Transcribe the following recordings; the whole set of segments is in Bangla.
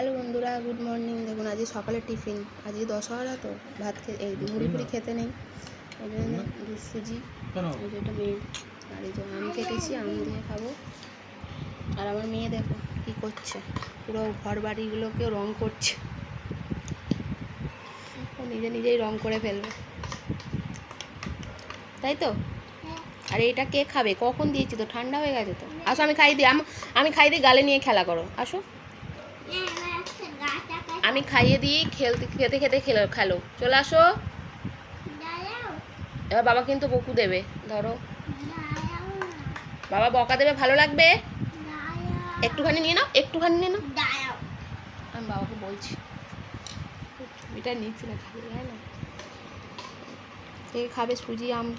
হ্যালো বন্ধুরা গুড মর্নিং দেখুন আজকে সকালে টিফিন। আজকে দশহরা তো ভাত খেতে এই মুড়ি ফুড়ি খেতে নেই। ওই জন্য দুধ সুজি। ওই মেয়ে আর এই যে আম কেটেছি আম দিয়ে খাব। আর আমার মেয়ে দেখো কী করছে। পুরো ঘর বাড়িগুলোকে রং করছে। ও নিজে নিজেই রং করে ফেলবে। তাই তো? আর এটা কে খাবে? কখন দিয়েছি তো? ঠান্ডা হয়ে গেছে তো? আসো আমি খাই দিই আমি খাই দিই গালে নিয়ে খেলা করো। আসো। আমি খাইয়ে দিই, খেলতে খেতে খেতে খেলো খেলো। চলে আসো। এবার বাবা কিন্তু বকু দেবে, ধরো। বাবা বকা দেবে, ভালো লাগবে? একটুখানি নিয়ে নাও, একটুখানি নিয়ে নাও। আমি বাবাকে বলছি। এটা নিচ্ছি না খাবে না কে খাবে, সুজি, আমি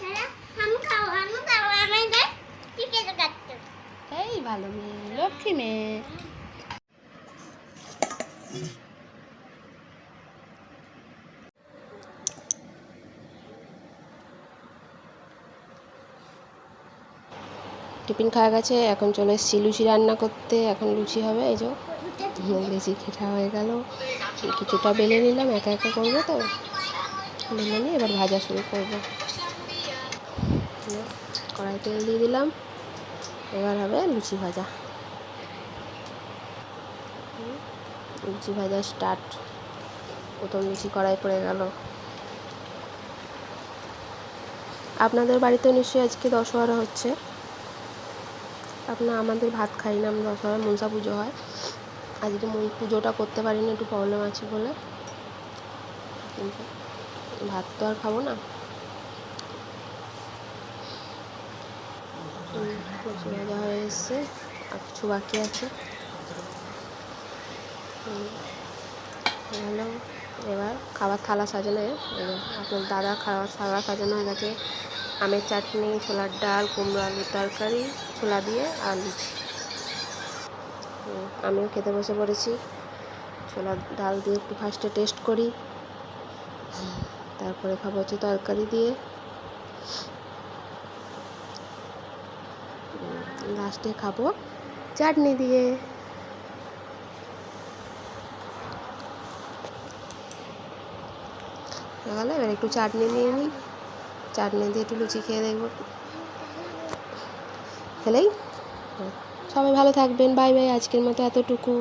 হ্যাঁ আমি খাও আমি খাও আমি দেখ ঠিক আছে কাটতে এই ভালো মেয়ে, লক্ষ্মী মেয়ে। টিফিন খাওয়া গেছে, এখন চলে এসেছি লুচি রান্না করতে, এখন লুচি হবে, এই যে বেশি খেটা হয়ে গেল। কিছুটা বেলে নিলাম, একা একা করব তো। বেলে নিয়ে এবার ভাজা শুরু করব। কড়াই তেল দিয়ে দিলাম। এবার হবে লুচি ভাজা। লুচি ভাজা স্টার্ট প্রথম লুচি কড়াই পড়ে গেল। আপনাদের বাড়িতেও নিশ্চয়ই আজকে দশহরা হচ্ছে। আপনার, আমাদের ভাত খাই না দশহরা মনসা পুজো হয়। আজকে মন- পুজোটা করতে পারিনি, একটু প্রবলেম আছে বলে। ভাত তো আর খাব না। লুচি হয়ে আর কিছু বাকি আছে। হলো এবার খাবার থালা সাজানো আপনার দাদা খাবার থালা সাজানো হয়ে গেছে। আমের চাটনি, ছোলার ডাল, কুমড়ো আলুর তরকারি, ছোলা দিয়ে আর লুচি আমিও খেতে বসে পড়েছি। ছোলার ডাল দিয়ে একটু ফার্স্টে টেস্ট করি। তারপরে খাব হচ্ছে তরকারি দিয়ে। লাস্টে খাব চাটনি দিয়ে। হয়ে এবার একটু চাটনি নিয়ে নিই। চাটনি দিয়ে একটু লুচি খেয়ে দেখব। খেলেই? সবাই ভালো থাকবেন। Bye bye. আজকের মতো এতটুকু।